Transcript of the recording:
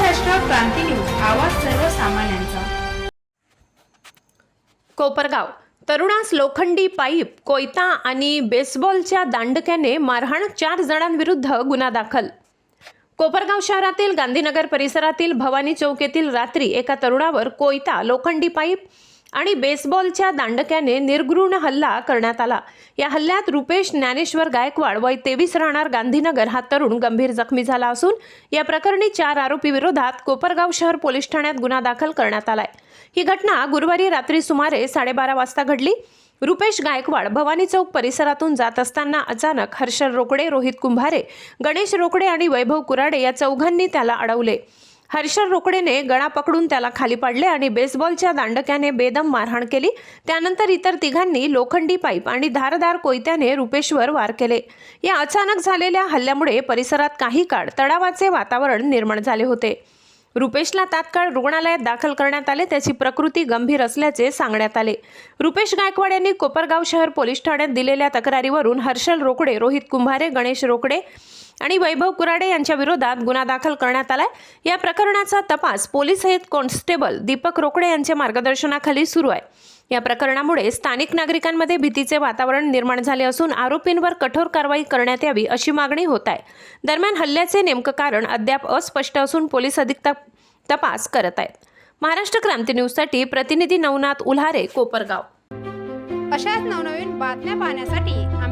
क्रांती news आवाज सर्वसामान्यांचा. कोपरगाव. तरुणास लोखंडी पाईप कोयता आणि बेसबॉलच्या दांडक्याने मारहाण चार जणांविरुद्ध गुन्हा दाखल. कोपरगाव शहरातील गांधीनगर परिसरातील भवानी चौक येथील रात्री एका तरुणावर कोयता लोखंडी पाईप आणि बेसबॉलच्या दांडक्याने निर्घृण हल्ला करण्यात आला. या हल्ल्यात रुपेश ज्ञानेश्वर गायकवाड वय तेवीस राहणार गांधीनगर हा तरुण गंभीर जखमी झाला असून या प्रकरणी चार आरोपी विरोधात कोपरगाव शहर पोलीस ठाण्यात गुन्हा दाखल करण्यात आलाय. ही घटना गुरुवारी रात्री सुमारे साडेबारा वाजता घडली. रुपेश गायकवाड भवानी चौक परिसरातून जात असताना अचानक हर्षल रोकडे रोहित कुंभारे गणेश रोकडे आणि वैभव कुराडे या चौघांनी त्याला अडवले. हर्षल रोकडेने गळा पकडून त्याला खाली पाडले आणि बेसबॉलच्या दांडक्याने बेदम मारहाण केली. त्यानंतर इतर तिघांनी लोखंडी पाईप आणि धारदार कोयत्याने रुपेशवर वार केले. या अचानक झालेल्या हल्ल्यामुळे परिसरात काही काळ तणावाचे वातावरण निर्माण झाले होते. रुपेशला तात्काळ रुग्णालयात दाखल करण्यात आले त्याची प्रकृती गंभीर असल्याचे सांगण्यात आले. रुपेश गायकवाड यांनी कोपरगाव शहर पोलीस ठाण्यात दिलेल्या तक्रारीवरून हर्षल रोकडे रोहित कुंभारे गणेश रोकडे आणि वैभव कुराडे यांच्या विरोधात गुन्हा दाखल करण्यात आलाय. या प्रकरणाचा तपास police head constable Deepak Rokade यांच्या मार्गदर्शनाखाली सुरू आहे. या प्रकरणामुळे स्थानिक नागरिकांमध्ये भीतीचे वातावरण निर्माण झाले असून आरोपींवर कठोर कारवाई करण्यात यावी अशी मागणी होत आहे. दरम्यान हल्ल्याचे नेमकं कारण अद्याप अस्पष्ट असून पोलीस अधिक तपास करत आहेत. महाराष्ट्र क्रांती न्यूजसाठी प्रतिनिधी नवनाथ उल्हारे कोपरगाव. अशाच नवनवीन बातम्या पाहण्यासाठी